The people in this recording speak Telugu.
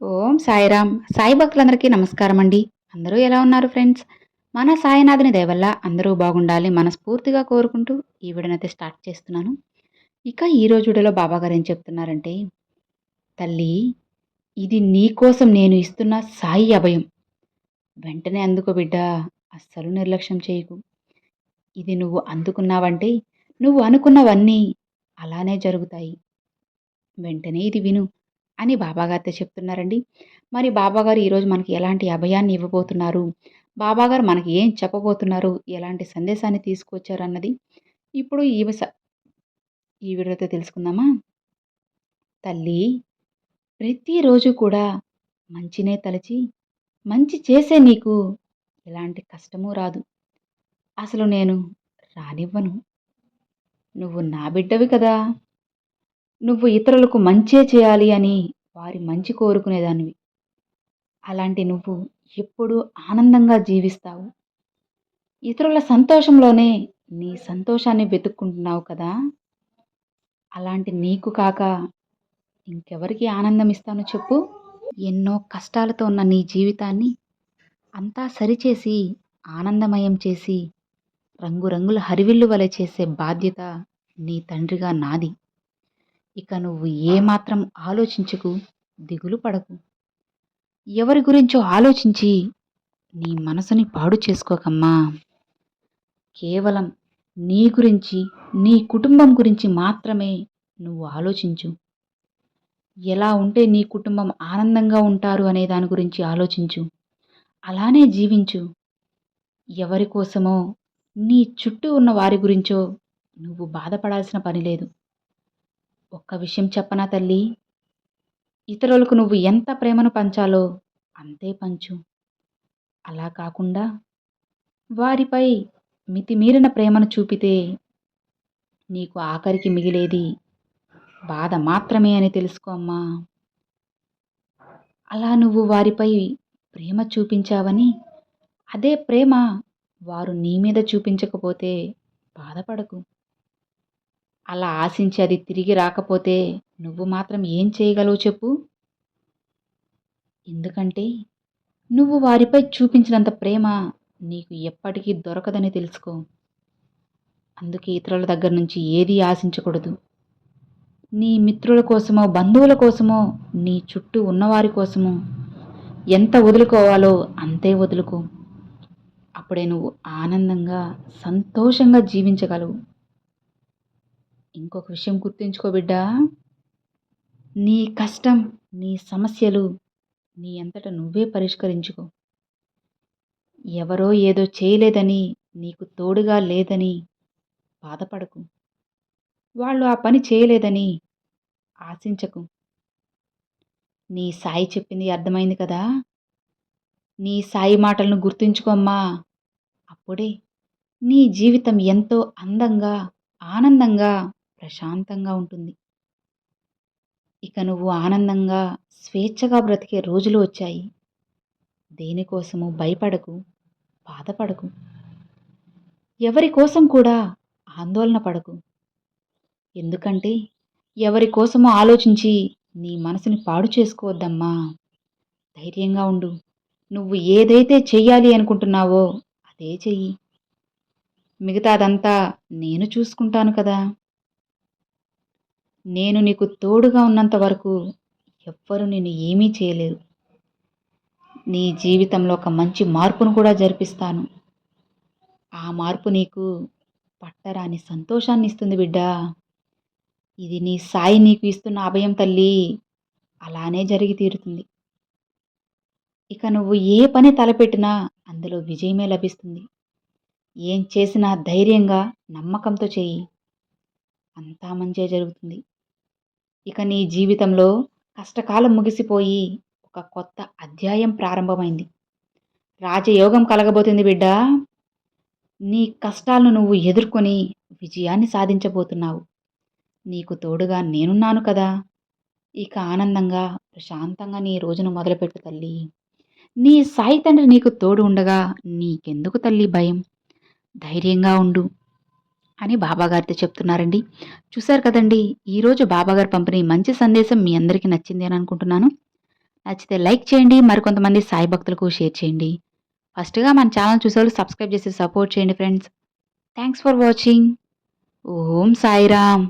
ఓం సాయిరామ్. సాయి భక్తులందరికీ నమస్కారం అండి అందరూ ఎలా ఉన్నారు ఫ్రెండ్స్? మన సాయినాథుని దయవల్ల అందరూ బాగుండాలి మనస్ఫూర్తిగా కోరుకుంటూ ఈ వీడియోనైతే స్టార్ట్ చేస్తున్నాను. ఇక ఈ రోజు వీడియోలో బాబా గారు ఏం చెప్తున్నారంటే తల్లి ఇది నీ కోసం నేను ఇస్తున్న సాయి అభయం. వెంటనే అందుకో బిడ్డ అస్సలు నిర్లక్ష్యం చేయకు. ఇది నువ్వు అందుకున్నావంటే నువ్వు అనుకున్నవన్నీ అలానే జరుగుతాయి. వెంటనే ఇది విను. అని బాబాగారితో చెప్తున్నారండి. మరి బాబాగారు ఈరోజు మనకి ఎలాంటి అభయాన్ని ఇవ్వబోతున్నారు? బాబాగారు మనకి ఏం చెప్పబోతున్నారు? ఎలాంటి సందేశాన్ని తీసుకొచ్చారు అన్నది ఇప్పుడు ఈ ఈ వీడియోతో తెలుసుకుందామా? తల్లి ప్రతిరోజు కూడా మంచినే తలచి మంచి చేసే నీకు ఎలాంటి కష్టమూ రాదు. అసలు నేను రానివ్వను. నువ్వు నా బిడ్డవి కదా. నువ్వు ఇతరులకు మంచే చేయాలి అని వారి మంచి కోరుకునేదానివి. అలాంటి నువ్వు ఎప్పుడూ ఆనందంగా జీవిస్తావు. ఇతరుల సంతోషంలోనే నీ సంతోషాన్ని వెతుక్కుంటున్నావు కదా? అలాంటి నీకు కాక ఇంకెవరికి ఆనందం ఇస్తాను చెప్పు. ఎన్నో కష్టాలతో ఉన్న నీ జీవితాన్ని అంతా సరిచేసి ఆనందమయం చేసి రంగురంగుల హరివిల్లు వలె చేసే బాధ్యత నీ తండ్రిగా నాది. ఇక నువ్వు ఏమాత్రం ఆలోచించకు దిగులు పడకు. ఎవరి గురించో ఆలోచించి నీ మనసుని పాడు చేసుకోకమ్మా. కేవలం నీ గురించి నీ కుటుంబం గురించి మాత్రమే నువ్వు ఆలోచించు. ఎలా ఉంటే నీ కుటుంబం ఆనందంగా ఉంటారు అనే దాని గురించి ఆలోచించు. అలానే జీవించు. ఎవరి కోసమో నీ చుట్టూ ఉన్న వారి గురించో నువ్వు బాధపడాల్సిన పని లేదు. ఒక్క విషయం చెప్పనా తల్లి? ఇతరులకు నువ్వు ఎంత ప్రేమను పంచాలో అంతే పంచు. అలా కాకుండా వారిపై మితిమీరిన ప్రేమను చూపితే నీకు ఆఖరికి మిగిలేది బాధ మాత్రమే అని తెలుసుకో అమ్మా. అలా నువ్వు వారిపై ప్రేమ చూపించావని అదే ప్రేమ వారు నీ మీద చూపించకపోతే బాధపడకు. అలా ఆశించి అది తిరిగి రాకపోతే నువ్వు మాత్రం ఏం చేయగలవు చెప్పు? ఎందుకంటే నువ్వు వారిపై చూపించినంత ప్రేమ నీకు ఎప్పటికీ దొరకదని తెలుసుకో. అందుకే ఇతరుల దగ్గర నుంచి ఏది ఆశించకూడదు. నీ మిత్రుల కోసమో బంధువుల కోసమో నీ చుట్టూ ఉన్నవారి కోసమో ఎంత వదులుకోవాలో అంతే వదులుకో. అప్పుడే నువ్వు ఆనందంగా సంతోషంగా జీవించగలవు. ఇంకొక విషయం గుర్తుంచుకో బిడ్డా. నీ కష్టం నీ సమస్యలు నీ అంతట నువ్వే పరిష్కరించుకో. ఎవరో ఏదో చేయలేదని నీకు తోడుగా లేదని బాధపడకు. వాళ్ళు ఆ పని చేయలేదని ఆశించకు. నీ సాయి చెప్పింది అర్థమైంది కదా? నీ సాయి మాటలను గుర్తుంచుకోమ్మా అప్పుడే నీ జీవితం ఎంతో అందంగా ఆనందంగా ప్రశాంతంగా ఉంటుంది. ఇక నువ్వు ఆనందంగా స్వేచ్ఛగా బ్రతికే రోజులు వచ్చాయి. దేనికోసము భయపడకు బాధపడకు. ఎవరి కోసం కూడా ఆందోళన పడకు. ఎందుకంటే ఎవరి కోసమో ఆలోచించి నీ మనసుని పాడు చేసుకోవద్దమ్మా. ధైర్యంగా ఉండు. నువ్వు ఏదైతే చెయ్యాలి అనుకుంటున్నావో అదే చెయ్యి. మిగతాదంతా నేను చూసుకుంటాను కదా. నేను నీకు తోడుగా ఉన్నంత వరకు ఎవ్వరు నేను ఏమీ చేయలేరు. నీ జీవితంలో ఒక మంచి మార్పును కూడా జరిపిస్తాను. ఆ మార్పు నీకు పట్టరాని సంతోషాన్ని ఇస్తుంది బిడ్డా. ఇది నీ సాయి నీకు ఇస్తున్న అభయం తల్లి. అలానే జరిగి తీరుతుంది. ఇక నువ్వు ఏ పని తలపెట్టినా అందులో విజయమే లభిస్తుంది. ఏం చేసినా ధైర్యంగా నమ్మకంతో చేయి. అంతా మంచే జరుగుతుంది. ఇక నీ జీవితంలో కష్టకాలం ముగిసిపోయి ఒక కొత్త అధ్యాయం ప్రారంభమైంది. రాజయోగం కలగబోతుంది బిడ్డ. నీ కష్టాలను నువ్వు ఎదుర్కొని విజయాన్ని సాధించబోతున్నావు. నీకు తోడుగా నేనున్నాను కదా. ఇక ఆనందంగా ప్రశాంతంగా నీ రోజును మొదలుపెట్టు తల్లి. నీ సాయి తండ్రి నీకు తోడు ఉండగా నీకెందుకు తల్లి భయం? ధైర్యంగా ఉండు. అని బాబాగారితో చెప్తున్నారండి. చూశారు కదండి ఈరోజు బాబాగారు పంపిణీ మంచి సందేశం మీ అందరికీ నచ్చింది అని అనుకుంటున్నాను. నచ్చితే లైక్ చేయండి మరికొంతమంది సాయి భక్తులకు షేర్ చేయండి. ఫస్ట్గా మన ఛానల్ చూసేవాళ్ళు సబ్స్క్రైబ్ చేసి సపోర్ట్ చేయండి friends. Thanks for watching. Om Sairam.